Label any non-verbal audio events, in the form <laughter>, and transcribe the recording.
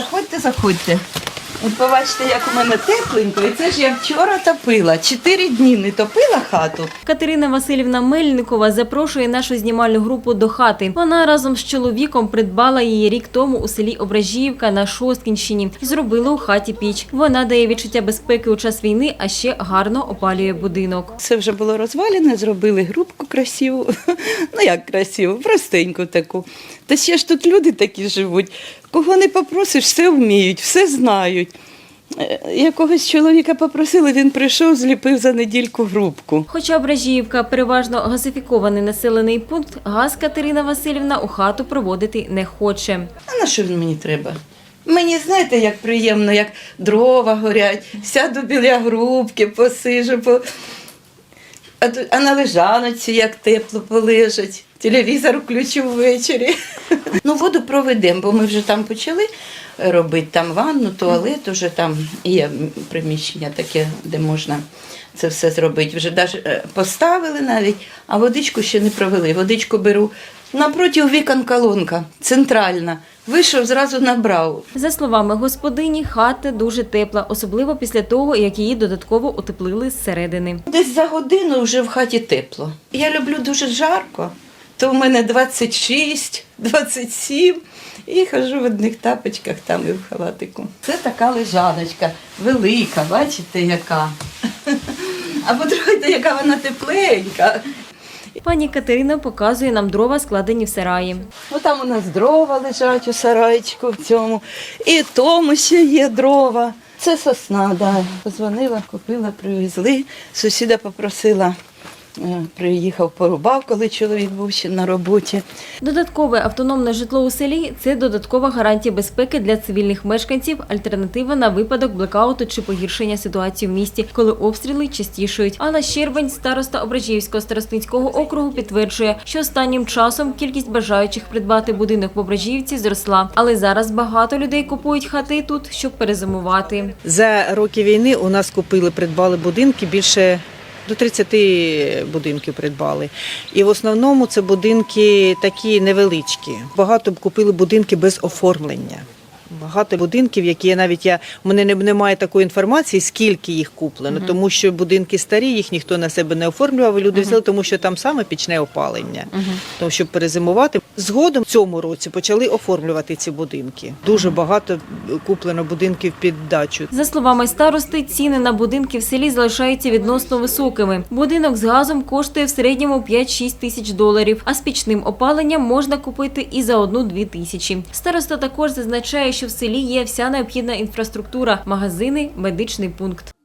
заходьте, заходьте. От побачите, як у мене тепленько, і це ж я вчора топила. Чотири дні не топила хату. Катерина Васильівна Мельникова запрошує нашу знімальну групу до хати. Вона разом з чоловіком придбала її рік тому у селі Ображіївка на Шосткінщині зробила у хаті піч. Вона дає відчуття безпеки у час війни, а ще гарно опалює будинок. Все вже було розвалене, зробили грубку красиву. <laughs> Ну як красиву, простеньку таку. Та ще ж тут люди такі живуть. Кого не попросиш, все вміють, все знають. Е, Якогось чоловіка попросили, він прийшов, зліпив за недільку грубку. Хоча Ображіївка переважно газифікований населений пункт, газ Катерина Васильівна у хату проводити не хоче. А на що він мені треба? Мені знаєте, як приємно, як дрова горять, сяду біля грубки, посижу, по... а, на лежаночці як тепло полежать. Телевізор включу ввечері. Ну, воду проведемо, бо ми вже там почали робити там ванну, туалет, уже там є приміщення таке, де можна це все зробити. Вже е, поставили навіть, а водичку ще не провели. Водичку беру напроти вікон колонка, центральна. Вийшов, зразу набрав. За словами господині, хата дуже тепла, особливо після того, як її додатково утеплили зсередини. Десь за годину вже в хаті тепло. Я люблю дуже жарко, то в мене 26, 27. І хожу в одних тапочках там і в халатику. Це така лежаночка, велика, бачите, яка. А по-друге, яка вона тепленька. Пані Катерина показує нам дрова, складені в сараї. Ну там у нас дрова лежать у сарайчику в цьому. І тому ще є дрова. Це сосна, да. Позвонила, купила, привезли. Сусіда попросила, приїхав, порубав, коли чоловік був ще на роботі. Додаткове автономне житло у селі це додаткова гарантія безпеки для цивільних мешканців, альтернатива на випадок блекауту чи погіршення ситуації в місті, коли обстріли частішують. Алла Щербань, староста Ображіївського старостинського округу, підтверджує, що останнім часом кількість бажаючих придбати будинок в Ображіївці зросла, але зараз багато людей купують хати тут, щоб перезимувати. За роки війни у нас купили, придбали будинки більше до 30 будинків придбали. І в основному це будинки такі невеличкі. Багато б купили будинки без оформлення. Багато будинків, які навіть я у мене не- немає такої інформації, скільки їх куплено, тому що будинки старі, їх ніхто на себе не оформлював. і Люди взяли, тому що там саме пічне опалення, тому щоб перезимувати. Згодом в цьому році почали оформлювати ці будинки. Дуже багато куплено будинків під дачу. За словами старости, ціни на будинки в селі залишаються відносно високими. Будинок з газом коштує в середньому 5-6 тисяч доларів, а з пічним опаленням можна купити і за одну-дві тисячі. Староста також зазначає, що в селі є вся необхідна інфраструктура, магазини, медичний пункт.